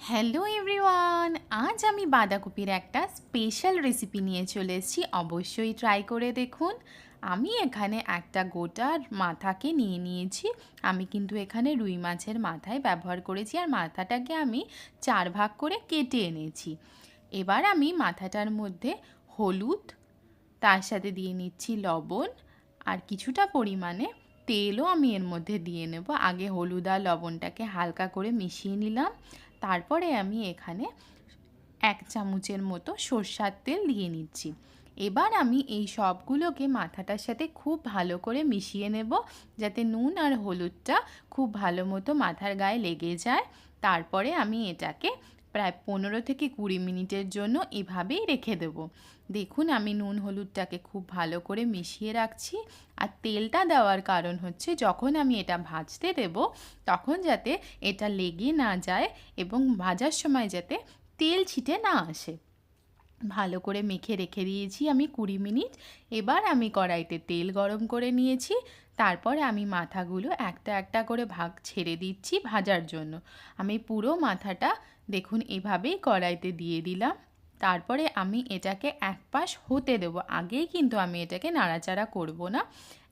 Hello everyone আজ আমি বাঁধাকপির একটা স্পেশাল রেসিপি নিয়ে চলে এসেছি। অবশ্যই ট্রাই করে দেখুন। আমি এখানে একটা গোটার মাথাকে নিয়ে নিয়েছি। আমি কিন্তু এখানে রুই মাছের মাথায় ব্যবহার করেছি আর মাথাটাকে আমি চার ভাগ করে কেটে এনেছি। এবার আমি মাথাটার মধ্যে হলুদ, তার সাথে দিয়ে নিচ্ছি লবণ আর কিছুটা পরিমাণে তেলও আমি এর মধ্যে দিয়ে নেব। আগে হলুদ আর লবণটাকে হালকা করে মিশিয়ে নিলাম। তারপরে আমি এখানে এক চামচের মতো সর্ষার তেল দিয়ে নিচ্ছি। এবার আমি এই সবগুলোকে মাথাটার সাথে খুব ভালো করে মিশিয়ে নেব যাতে নুন আর হলুদটা খুব ভালো মতো মাথার গায়ে লেগে যায়। তারপরে আমি এটাকে প্রায় পনেরো থেকে কুড়ি মিনিটের জন্য এভাবেই রেখে দেবো। দেখুন, আমি নুন হলুদটাকে খুব ভালো করে মিশিয়ে রাখছি আর তেলটা দেওয়ার কারণ হচ্ছে যখন আমি এটা ভাজতে দেব, তখন যাতে এটা লেগে না যায় এবং ভাজার সময় যাতে তেল ছিটে না আসে। ভালো করে মেখে রেখে দিয়েছি আমি কুড়ি মিনিট। এবার আমি কড়াইতে তেল গরম করে নিয়েছি। তারপরে আমি মাথাগুলো একটা একটা করে ভাগ ছেড়ে দিচ্ছি ভাজার জন্য। আমি পুরো মাথাটা দেখুন এভাবেই কড়াইতে দিয়ে দিলাম। তারপরে আমি এটাকে এক পাশ হতে দেবো। আগেই কিন্তু আমি এটাকে নাড়াচাড়া করব না।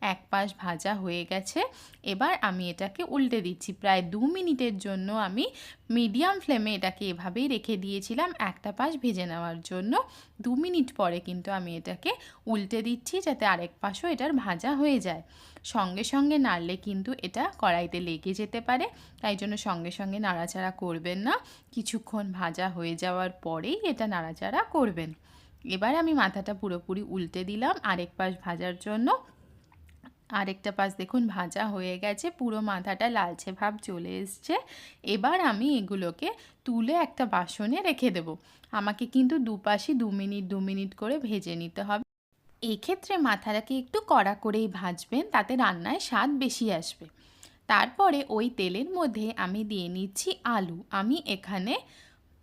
এক পাশ ভাজা হয়ে গেছে। এবার আমি এটাকে উল্টে দিচ্ছি। প্রায় দু মিনিটের জন্য আমি মিডিয়াম ফ্লেমে এটাকে এভাবেই রেখে দিয়েছিলাম একটা পাশ ভেজে নেওয়ার জন্য। দু মিনিট পরে কিন্তু আমি এটাকে উল্টে দিচ্ছি যাতে আরেক পাশও এটার ভাজা হয়ে যায়। সঙ্গে সঙ্গে নাড়লে কিন্তু এটা কড়াইতে লেগে যেতে পারে। তাই জন্য সঙ্গে সঙ্গে নাড়াচাড়া করবেন না। কিছুক্ষণ ভাজা হয়ে যাওয়ার পরেই এটা নাড়াচাড়া করবেন। এবার আমি মাথাটা পুরোপুরি উল্টে দিলাম আরেক পাশ ভাজার জন্য। আরেকটা পাশ দেখুন, ভাজা হয়ে গেছে, পুরো মাথাটা লালচে ভাব চলে এসছে। এবার আমি এগুলোকে তুলে একটা বাসনে রেখে দেব। আমাকে কিন্তু দুপাশই দু মিনিট দু মিনিট করে ভেজে নিতে হবে। এক্ষেত্রে মাথাটাকে একটু কড়া করেই ভাজবেন, তাতে রান্নায় স্বাদ বেশি আসবে। তারপরে ওই তেলের মধ্যে আমি দিয়ে নিচ্ছি আলু। আমি এখানে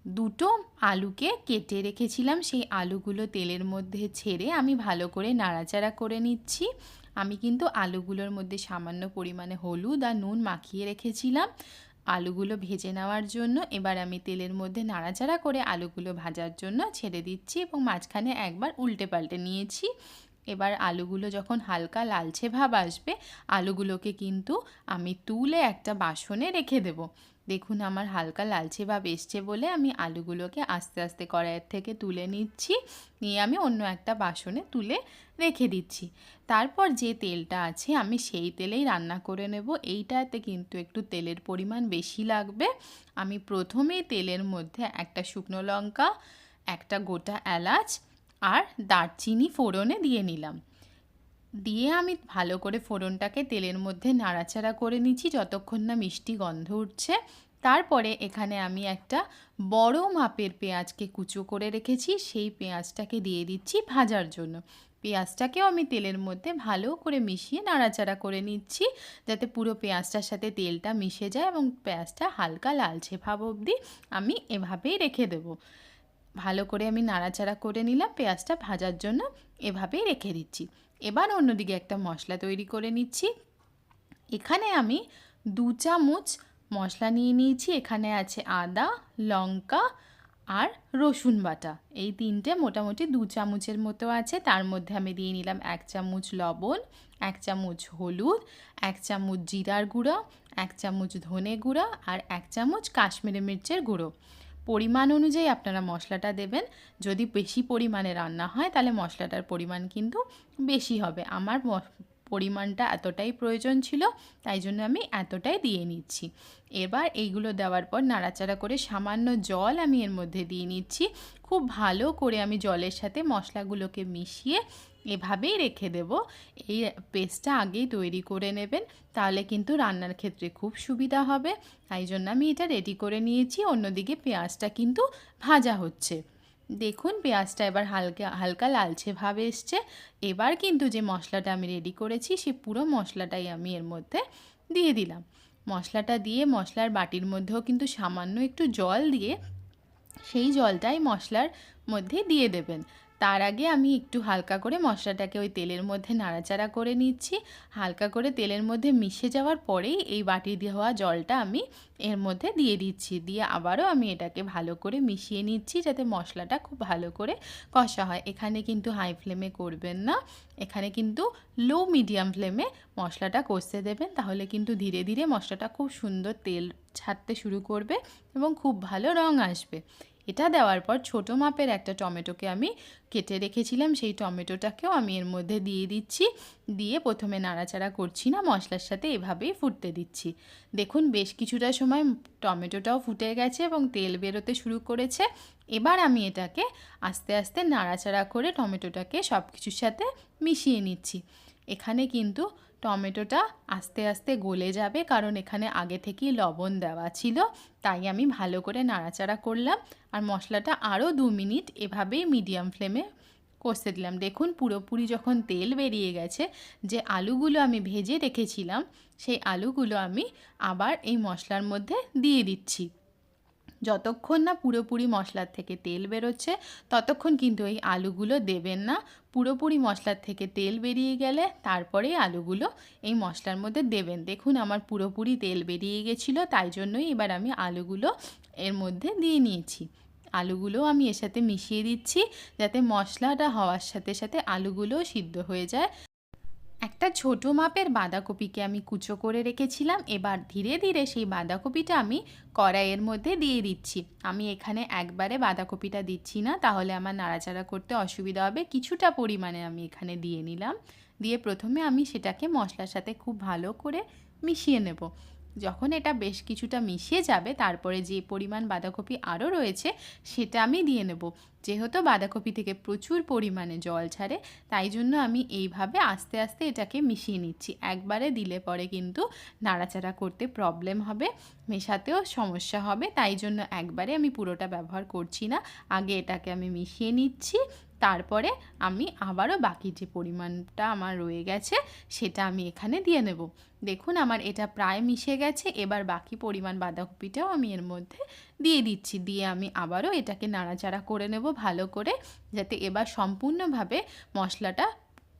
দুটো আলুকে কেটে রেখেছিলাম। সেই আলুগুলো তেলের মধ্যে ছেড়ে আমি ভালো করে নাড়াচাড়া করে নিচ্ছি। আমি কিন্তু আলুগুলোর মধ্যে সামান্য পরিমাণে হলুদ আর নুন মাখিয়ে রেখেছিলাম। আলুগুলো ভেজে নেওয়ার জন্য এবার আমি তেলের মধ্যে নাড়াচাড়া করে আলুগুলো ভাজার জন্য ছেড়ে দিচ্ছি এবং মাঝখানে একবার উল্টে পাল্টে নিয়েছি। এবার আলুগুলো যখন হালকা লালচে ভাব আসবে, আলুগুলোকে কিন্তু আমি তুলে একটা বাসনে রেখে দেবো। দেখুন, আমার হালকা লালচে ভাব এসছে বলে আমি আলুগুলোকে আস্তে আস্তে কড়াইয়ের থেকে তুলে নিচ্ছি। নিয়ে আমি অন্য একটা বাসনে তুলে রেখে দিচ্ছি। তারপর যে তেলটা আছে, আমি সেই তেলেই রান্না করে নেব। এইটাতে কিন্তু একটু তেলের পরিমাণ বেশি লাগবে। আমি প্রথমেই তেলের মধ্যে একটা শুকনো লঙ্কা, একটা গোটা এলাচ আর দারচিনি ফোড়নে দিয়ে নিলাম। দিয়ে আমি ভালো করে ফোড়নটাকে তেলের মধ্যে নাড়াচাড়া করে নিচ্ছি যতক্ষণ না মিষ্টি গন্ধ উঠছে। তারপরে এখানে আমি একটা বড় মাপের পেঁয়াজকে কুচো করে রেখেছি, সেই পেঁয়াজটাকে দিয়ে দিচ্ছি ভাজার জন্য। পেঁয়াজটাকেও আমি তেলের মধ্যে ভালো করে মিশিয়ে নাড়াচাড়া করে নিচ্ছি যাতে পুরো পেঁয়াজটার সাথে তেলটা মিশে যায় এবং পেঁয়াজটা হালকা লালচে ভাব অবধি আমি এভাবেই রেখে দেবো। ভালো করে আমি নাড়াচাড়া করে নিলাম, পেঁয়াজটা ভাজার জন্য এভাবেই রেখে দিচ্ছি। এবার অন্যদিকে একটা মশলা তৈরি করে নিচ্ছি। এখানে আমি দু চামচ মশলা নিয়ে নিয়েছি। এখানে আছে আদা, লঙ্কা আর রসুন বাটা। এই তিনটে মোটামুটি দু চামচের মতো আছে। তার মধ্যে আমি দিয়ে নিলাম এক চামচ লবণ, এক চামচ হলুদ, এক চামচ জিরার গুঁড়ো, এক চামচ ধনে গুঁড়ো আর এক চামচ কাশ্মীরি মির্চের গুঁড়ো। পরিমাণ অনুযায়ী আপনারা মশলাটা দেবেন। যদি বেশি পরিমাণে রান্না হয়, তাহলে মশলাটার পরিমাণ কিন্তু বেশি হবে। আমার পরিমাণটা এতটাই প্রয়োজন ছিল, তাই জন্য আমি এতটাই দিয়ে নিচ্ছি। এবার এইগুলো দেওয়ার পর নাড়াচাড়া করে সামান্য জল আমি এর মধ্যে দিয়ে নিচ্ছি। খুব ভালো করে আমি জলের সাথে মশলাগুলোকে মিশিয়ে এভাবেই রেখে দেব। এই পেস্টটা আগেই তৈরি করে নেবেন, তাহলে কিন্তু রান্নার ক্ষেত্রে খুব সুবিধা হবে। তাই জন্য আমি এটা রেডি করে নিয়েছি, অন্যদিকে পেঁয়াজটা কিন্তু ভাজা হচ্ছে। দেখুন, পেঁয়াজটা এবার হালকা হালকা লালচে ভাবে এসছে। এবার কিন্তু যে মশলাটা আমি রেডি করেছি, সে পুরো মশলাটাই আমি এর মধ্যে দিয়ে দিলাম। মশলাটা দিয়ে মশলার বাটির মধ্যেও কিন্তু সামান্য একটু জল দিয়ে সেই জলটাই মশলার মধ্যে দিয়ে দেবেন। তার আগে আমি একটু হালকা করে মশলাটাকে ওই তেলের মধ্যে নাড়াচাড়া করে নিচ্ছি। হালকা করে তেলের মধ্যে মিশে যাওয়ার পরেই এই বাটি দেওয়া জলটা আমি এর মধ্যে দিয়ে দিচ্ছি। দিয়ে আবারও আমি এটাকে ভালো করে মিশিয়ে নিচ্ছি যাতে মশলাটা খুব ভালো করে কষা হয়। এখানে কিন্তু হাই ফ্লেমে করবেন না। এখানে কিন্তু লো মিডিয়াম ফ্লেমে মশলাটা কষতে দেবেন। তাহলে কিন্তু ধীরে ধীরে মশলাটা খুব সুন্দর তেল ছাড়তে শুরু করবে এবং খুব ভালো রং আসবে। এটা দেওয়ার পর ছোট মাপের একটা টমেটোকে আমি কেটে রেখেছিলাম। সেই টমেটোটাকেও আমি এর মধ্যে দিয়ে দিচ্ছি। দিয়ে প্রথমে নাড়াচাড়া করছি না, মশলার সাথে এভাবেই ফুটতে দিচ্ছি। দেখুন, বেশ কিছুটা সময় টমেটোটাও ফুটে গেছে এবং তেল বেরোতে শুরু করেছে। এবার আমি এটাকে আস্তে আস্তে নাড়াচাড়া করে টমেটোটাকে সব কিছুর সাথে মিশিয়ে নিচ্ছি। এখানে কিন্তু টমেটোটা আস্তে আস্তে গলে যাবে, কারণ এখানে আগে থেকেই লবণ দেওয়া ছিল, তাই আমি ভালো করে নাড়াচাড়া করলাম। আর মশলাটা আরও দু মিনিট এভাবেই মিডিয়াম ফ্লেমে কষতে দিলাম। দেখুন, পুরোপুরি যখন তেল বেরিয়ে গেছে, যে আলুগুলো আমি ভেজে রেখেছিলাম, সেই আলুগুলো আমি আবার এই মশলার মধ্যে দিয়ে দিচ্ছি। যতক্ষণ না পুরোপুরি মশলার থেকে তেল বেরোচ্ছে, ততক্ষণ কিন্তু এই আলুগুলো দেবেন না। পুরোপুরি মশলার থেকে তেল বেরিয়ে গেলে তারপরেই আলুগুলো এই মশলার মধ্যে দেবেন। দেখুন আমার পুরোপুরি তেল বেরিয়ে গেছিল, তাই জন্যই এবার আমি আলুগুলো এর মধ্যে দিয়ে নিয়েছি। আলুগুলো আমি এর সাথে মিশিয়ে দিচ্ছি, যাতে মশলাটা হওয়ার সাথে সাথে আলুগুলোও সিদ্ধ হয়ে যায়। একটা ছোট মাপের বাঁধাকপিকে আমি কুচো করে রেখেছিলাম। এবার ধীরে ধীরে সেই বাঁধাকপিটা আমি কড়াইয়ের মধ্যে দিয়ে দিচ্ছি। আমি এখানে একবারে বাঁধাকপিটা দিচ্ছি না, তাহলে আমার নাড়াচাড়া করতে অসুবিধা হবে। কিছুটা পরিমাণে আমি এখানে দিয়ে নিলাম। দিয়ে প্রথমে আমি সেটাকে মশলার সাথে খুব ভালো করে মিশিয়ে নেব। যখন এটা বেশ কিছুটা মিশিয়ে যাবে, তারপরে যে পরিমাণ বাঁধাকপি আরও রয়েছে, সেটা আমি দিয়ে নেব। যেহেতু বাঁধাকপি থেকে প্রচুর পরিমাণে জল ছাড়ে, তাই জন্য আমি এইভাবে আস্তে আস্তে এটাকে মিশিয়ে নিচ্ছি। একবারে দিলে পরে কিন্তু নাড়াচাড়া করতে প্রবলেম হবে, মেশাতেও সমস্যা হবে, তাই জন্য একবারে আমি পুরোটা ব্যবহার করছি না। আগে এটাকে আমি মিশিয়ে নিচ্ছি তারপরে আমি আবারও বাকি যে পরিমাণটা আমার রয়ে গেছে, সেটা আমি এখানে দিয়ে নেব। দেখুন আমার এটা প্রায় মিশে গেছে, এবার বাকি পরিমাণ বাঁধাকপিটাও আমি এর মধ্যে দিয়ে দিচ্ছি। দিয়ে আমি আবারও এটাকে নাড়াচাড়া করে নেব ভালো করে, যাতে এবার সম্পূর্ণভাবে মশলাটা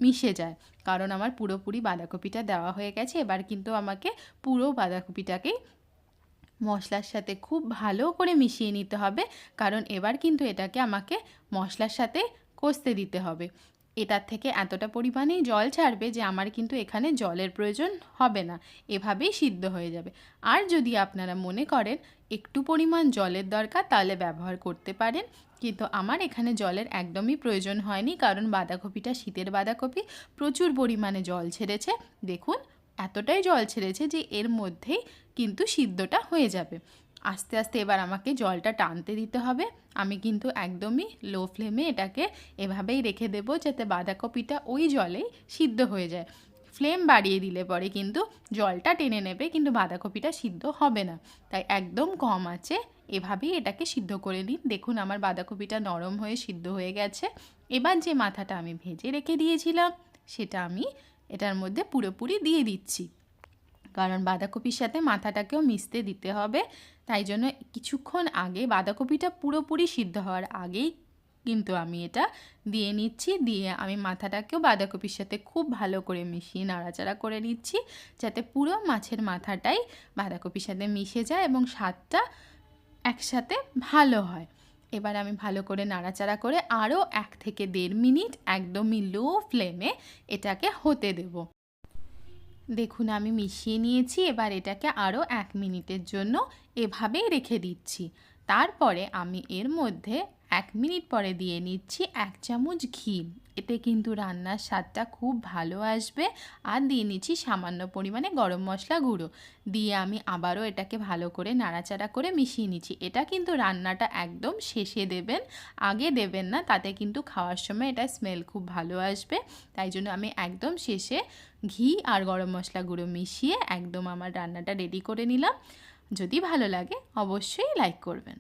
মিশে যায়। কারণ আমার পুরোপুরি বাঁধাকপিটা দেওয়া হয়ে গেছে, এবার কিন্তু আমাকে পুরো বাঁধাকপিটাকেই মশলার সাথে খুব ভালো করে মিশিয়ে নিতে হবে। কারণ এবার কিন্তু এটাকে আমাকে মশলার সাথে কষতে দিতে হবে। এটার থেকে এতটা পরিমাণেই জল ছাড়বে যে আমার কিন্তু এখানে জলের প্রয়োজন হবে না। এভাবেই সিদ্ধ হয়ে যাবে। আর যদি আপনারা মনে করেন একটু পরিমাণ জলের দরকার, তাহলে ব্যবহার করতে পারেন। কিন্তু আমার এখানে জলের একদমই প্রয়োজন হয়নি, কারণ বাঁধাকপিটা, শীতের বাঁধাকপি, প্রচুর পরিমাণে জল ছেড়েছে। দেখুন, এতটাই জল ছেড়েছে যে এর মধ্যেই কিন্তু সিদ্ধটা হয়ে যাবে। আস্তে আস্তে এবার আমাকে জলটা টানতে দিতে হবে। আমি কিন্তু একদমই লো ফ্লেমে এটাকে এভাবেই রেখে দেবো যাতে বাঁধাকপিটা ওই জলেই সিদ্ধ হয়ে যায়। ফ্লেম বাড়িয়ে দিলে পরে কিন্তু জলটা টেনে নেবে, কিন্তু বাঁধাকপিটা সিদ্ধ হবে না। তাই একদম কম আছে, এভাবেই এটাকে সিদ্ধ করে নিন। দেখুন আমার বাঁধাকপিটা নরম হয়ে সিদ্ধ হয়ে গেছে। এবার যে মাথাটা আমি ভেজে রেখে দিয়েছিলাম, সেটা আমি এটার মধ্যে পুরোপুরি দিয়ে দিচ্ছি। কারণ বাঁধাকপির সাথে মাথাটাকেও মিশতে দিতে হবে। তাই জন্য কিছুক্ষণ আগে বাঁধাকপিটা পুরোপুরি সিদ্ধ হওয়ার আগেই কিন্তু আমি এটা দিয়ে নিচ্ছি, দিয়ে আমি মাথাটাকেও বাঁধাকপির সাথে খুব ভালো করে মিশিয়ে নাড়াচাড়া করে নিচ্ছি, যাতে পুরো মাছের মাথাটাই বাঁধাকপির সাথে মিশে যায় এবং স্বাদটা একসাথে ভালো হয়। এবার আমি ভালো করে নাড়াচাড়া করে আরও এক থেকে দেড় মিনিট একদমই লো ফ্লেমে এটাকে হতে দেবো। দেখুন, আমি মিশিয়ে নিয়েছি, এবার এটাকে আরও এক মিনিটের জন্য এভাবেই রেখে দিচ্ছি। তারপরে আমি এর মধ্যে এক মিনিট পরে দিয়ে নিচ্ছি এক চামচ ঘি। এতে কিন্তু রান্নার স্বাদটা খুব ভালো আসবে। আর দিয়ে নিচ্ছি সামান্য পরিমাণে গরম মশলা গুঁড়ো। দিয়ে আমি আবারও এটাকে ভালো করে নাড়াচাড়া করে মিশিয়ে নিচ্ছি। এটা কিন্তু রান্নাটা একদম শেষে দেবেন, আগে দেবেন না, তাতে কিন্তু খাওয়ার সময় এটা স্মেল খুব ভালো আসবে। তাই জন্য আমি একদম শেষে ঘি আর গরম মশলা গুঁড়ো মিশিয়ে একদম আমার রান্নাটা রেডি করে নিলাম। যদি ভালো লাগে অবশ্যই লাইক করবেন।